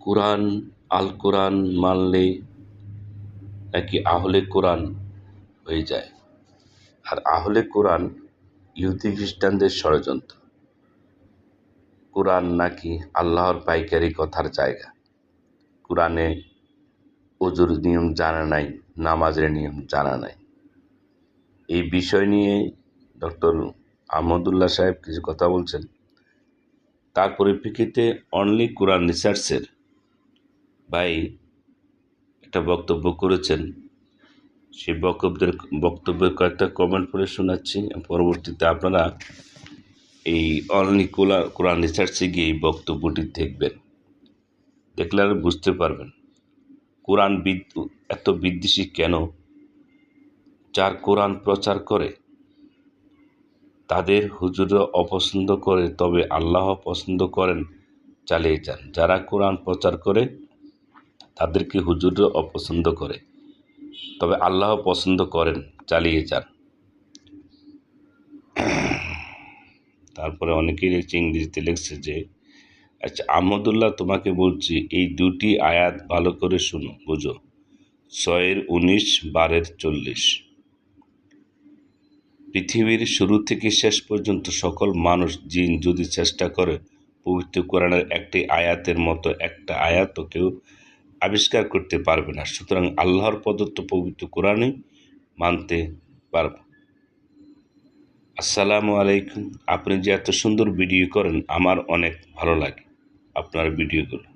কোরআন, আল কোরআন মানলে নাকি আহলে কোরআন হয়ে যায়? আর আহলে কোরআন ইহুদি খ্রিস্টানদের ষড়যন্ত্র। কোরআন নাকি আল্লাহর পাইকারি কথার জায়গা। কোরআনে অজুর নিয়ম জানা নাই, নামাজের নিয়ম জানা নাই। এই বিষয় নিয়ে ডক্টর আহমদুল্লাহ সাহেব কিছু কথা বলছেন। তার পরিপ্রেক্ষিতে অনলি কোরআন রিসার্চের ভাই একটা বক্তব্য করেছেন। সেই বক্তব্যের বক্তব্যের কয়েকটা কমেন্ট পড়ে শোনাচ্ছি। পরবর্তীতে আপনারা এই অনলি কোলা, কোরআন রিসার্চে গিয়ে এই বক্তব্যটি দেখবেন। দেখলে আর বুঝতে পারবেন কোরআন এত বিদ্বেষী কেন? যার কোরআন প্রচার করে, তাদের হুজুররা অপছন্দ করে, তবে আল্লাহ পছন্দ করেন চালিয়ে যান। যারা কোরআন প্রচার করে তাদেরকে হুজুররা অপছন্দ করে। তবে আল্লাহ পছন্দ করেন, চালিয়ে যান। তারপরে অনেকেই লিখছে ইংরেজিতে লিখছে যে আচ্ছা আহমদুল্লাহ, তোমাকে বলছি, এই দুটি আয়াত ভালো করে শুনো, বুঝো। ছয়ের উনিশ, বারের চল্লিশ। পৃথিবীর শুরু থেকে শেষ পর্যন্ত সকল মানুষ জিন যদি চেষ্টা করে, পবিত্র কোরআনের একটি আয়াতের মতো একটা আয়াতও কেউ আবিষ্কার করতে পারবে না। সুতরাং আল্লাহর প্রদত্ত পবিত্র কোরআনে মানতে পারব। আসসালামু আলাইকুম। আপনি যে এত সুন্দর ভিডিও করেন, আমার অনেক ভালো লাগে আপনার ভিডিওগুলো।